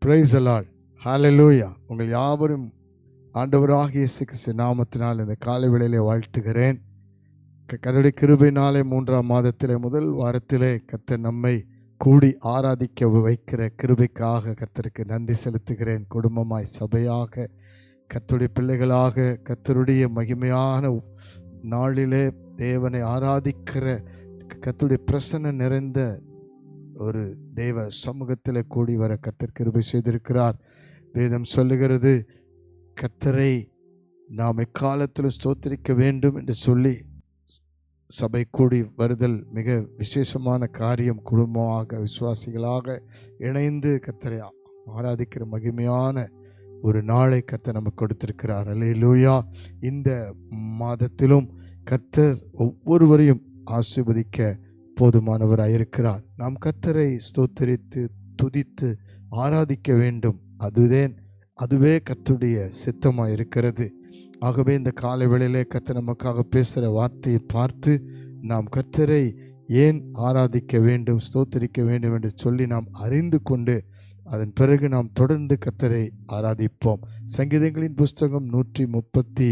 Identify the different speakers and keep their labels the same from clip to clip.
Speaker 1: Price அலால் ஹalleluya உங்கள் யாவரும் ஆண்டவராக இயேசு கிறிஸ்து நாமத்தினால் இந்த காலை வேளையிலே வாழ்த்துகிறேன். க- கிருபை கிருபையினாலே மூன்றாம் மாதத்திலே முதல் வாரத்திலே கர்த்தர் நம்மை கூடி ஆராதிக்க வைக்கிற கிருபைக்காக கத்தருக்கு நன்றி செலுத்துகிறேன். குடும்பமாய் சபையாக கத்துடைய பிள்ளைகளாக கத்தருடைய மகிமையான நாளிலே தேவனை ஆராதிக்கிற கத்துடைய பிரசன்ன நிறைந்த ஒரு தேவ சமூகத்தில் கூடி வர கத்தர் கிருபை செய்திருக்கிறார். வேதம் சொல்லுகிறது கர்த்தரை நாம் எக்காலத்திலும் ஸ்தோத்திரிக்க வேண்டும் என்று சொல்லி சபை கூடி வருதல் மிக விசேஷமான காரியம். குடும்பமாக விசுவாசிகளாக இணைந்து கத்தரை ஆராதிக்கிற மகிமையான ஒரு நாளை கர்த்தர் நமக்கு கொடுத்திருக்கிறார். அல்லேலூயா. இந்த மாதத்திலும் கர்த்தர் ஒவ்வொருவரையும் ஆசீர்வதிக்க போதுமானவராய் இருக்கிறார். நாம் கர்த்தரை ஸ்தோத்தரித்து துதித்து ஆராதிக்க வேண்டும். அதுதேன் அதுவே கத்துடைய சித்தமாக இருக்கிறது. ஆகவே இந்த காலை வேளையிலே கத்தை நமக்காக பேசுகிற வார்த்தையை பார்த்து நாம் கர்த்தரை ஏன் ஆராதிக்க வேண்டும் ஸ்தோத்தரிக்க வேண்டும் என்று சொல்லி நாம் அறிந்து கொண்டு அதன் பிறகு நாம் தொடர்ந்து கத்தரை ஆராதிப்போம். சங்கீதங்களின் புஸ்தகம் நூற்றி முப்பத்தி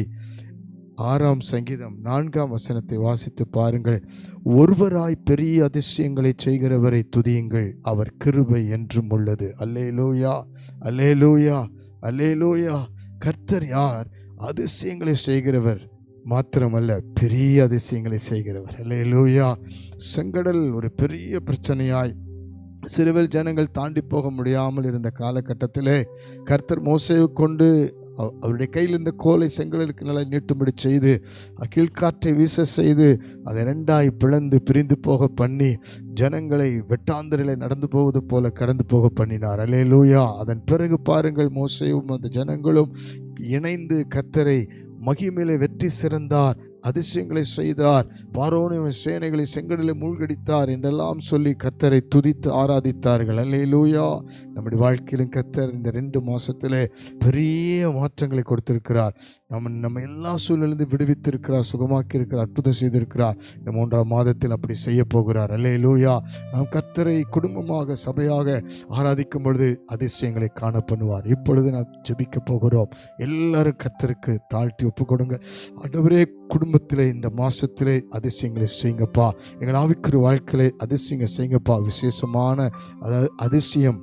Speaker 1: ஆறாம் சங்கீதம் நான்காம் வசனத்தை வாசித்து பாருங்கள். ஒருவராய் பெரிய அதிசயங்களை செய்கிறவரை துதியுங்கள். அவர் கிருபை என்றும் உள்ளது. அல்லேலூயா அல்லே லூயா கர்த்தர் யார்? அதிசயங்களை செய்கிறவர் மாத்திரமல்ல பெரிய அதிசயங்களை செய்கிறவர். அல்லேலூயா. செங்கடல் ஒரு பெரிய பிரச்சனையாய் சிறுவில் ஜனங்கள் தாண்டி போக முடியாமல் இருந்த காலகட்டத்திலே கர்த்தர் மோசை கொண்டு அவருடைய கையில் இருந்த கோலை செங்கலுக்கு நல்லா நீட்டும்படி செய்து கீழ்காற்றை வீச செய்து அதை ரெண்டாய் பிளந்து பிரிந்து போக பண்ணி ஜனங்களை வெட்டாந்தரிலே நடந்து போவது போல கடந்து போக பண்ணினார். அலே லூயா அதன் பிறகு பாருங்கள் மோசையும் அந்த ஜனங்களும் இணைந்து கர்த்தரை மகிமையிலே வெற்றி சிறந்தார். அதிசயங்களை செய்தார். பாரோனின் சேனைகளை செங்கடலை மூழ்கடித்தார் என்றெல்லாம் சொல்லி கத்தரை துதித்து ஆராதித்தார்கள். அல்லேலூயா. நம்முடைய வாழ்க்கையிலும் கத்தர் இந்த ரெண்டு மாதத்தில் பெரிய மாற்றங்களை கொடுத்திருக்கிறார். நம்ம நம்ம எல்லா சூழலிருந்து விடுவித்திருக்கிறார் சுகமாக்கி இருக்கிறார் அற்புதம் செய்திருக்கிறார். இந்த மூன்றாம் மாதத்தில் அப்படி செய்ய போகிறார். அல்லேலூயா. நாம் கத்தரை குடும்பமாக சபையாக ஆராதிக்கும் பொழுது அதிசயங்களை காண பண்ணுவார் இப்பொழுது நாம் ஜெபிக்க போகிறோம். எல்லாரும் கத்தருக்கு தாழ்த்தி ஒப்பு கொடுங்க. ஆண்டவரே குடும்பத்தில் இந்த மாதத்திலே அதிசயங்களை செய்யுங்கப்பா. எங்கள் ஆவிக்குரிய வாழ்க்கையிலே அதிசயங்கள் செய்யுங்கப்பா. விசேஷமான அதாவது அதிசயம்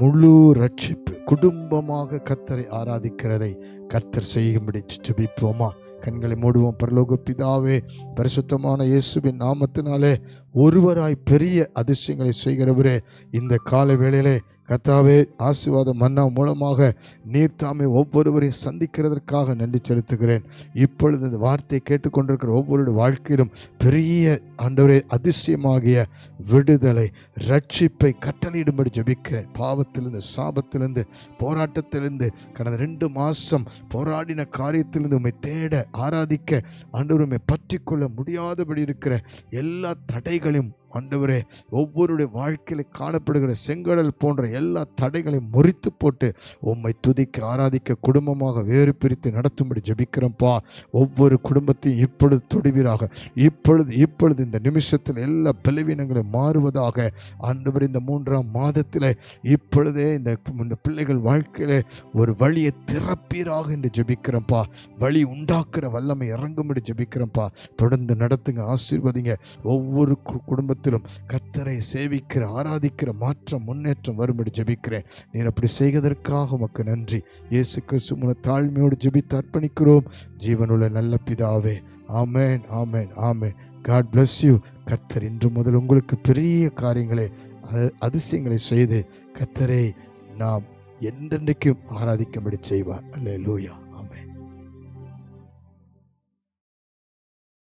Speaker 1: முழு ரட்சிப்பு குடும்பமாக கத்தரை ஆராதிக்கிறதை கர்த்தர் செய்யும்படி ஜெபிப்போமா கண்களை மூடுவோம். பரலோக பிதாவே பரிசுத்தமான இயேசுவின் நாமத்தினாலே ஒருவராய் பெரிய அதிசயங்களை செய்கிறவரே இந்த கால வேளையிலே கத்தாவே ஆசிர்வாத மன்னா மூலமாக நீர் தாமே ஒவ்வொருவரையும் சந்திக்கிறதற்காக நன்றி செலுத்துகிறேன். இப்பொழுது இந்த வார்த்தையை கேட்டுக்கொண்டிருக்கிற ஒவ்வொருடைய வாழ்க்கையிலும் பெரிய ஆண்டவரே அதிசயமாகிய விடுதலை ரட்சிப்பை கட்டளையிடும்படி ஜெபிக்கிறேன். பாவத்திலிருந்து சாபத்திலிருந்து போராட்டத்திலிருந்து கடந்த ரெண்டு மாதம் போராடின காரியத்திலிருந்து உண்மை தேட ஆராதிக்க ஆண்டவர் உண்மை பற்றி கொள்ள முடியாதபடி இருக்கிற எல்லா தடைகளையும் ஆண்டவரே ஒவ்வொருடைய வாழ்க்கையில் காணப்படுகிற செங்கடல் போன்ற எல்லா தடைகளையும் முறித்து போட்டு உம்மை துதிக்க ஆராதிக்க குடும்பமாக வேறு பிரித்து நடத்தும்படி ஜபிக்கிறோம்ப்பா ஒவ்வொரு குடும்பத்தையும் இப்பொழுது தொடுவீராக. இப்பொழுது இப்பொழுது இந்த நிமிஷத்தில் எல்லா பலவீனங்களும் மாறுவதாக ஆண்டவர் இந்த மூன்றாம் மாதத்தில் இப்பொழுதே இந்த இந்த பிள்ளைகள் வாழ்க்கையில் ஒரு வழியை திறப்பீராக என்று ஜபிக்கிறோம்ப்பா வழி உண்டாக்குற வல்லமை இறங்கும்படி ஜபிக்கிறோம்ப்பா தொடர்ந்து நடத்துங்க ஆசீர்வதிங்க. ஒவ்வொரு கு- குடும்பத்திலும் கத்தரை சேவிக்கிற ஆராதிக்கிற மாற்றம் முன்னேற்றம் வரும்படி ஜெபிக்கிறேன். நீர் அப்படி செய்வதற்காக உமக்கு நன்றி. இயேசு கிறிஸ்து மூல தாழ்மையோடு ஜெபித்து அர்ப்பணிக்கிறோம். ஜீவனுள்ள நல்ல பிதாவே ஆமேன் ஆமேன் ஆமேன். காட் பிளஸ் யூ கத்தர் இன்று முதல் உங்களுக்கு பெரிய காரியங்களை அ- அதிசயங்களை செய்து கத்தரை நாம் என்றென்றைக்கும் ஆராதிக்கும்படி செய்வார். அல்ல லூயா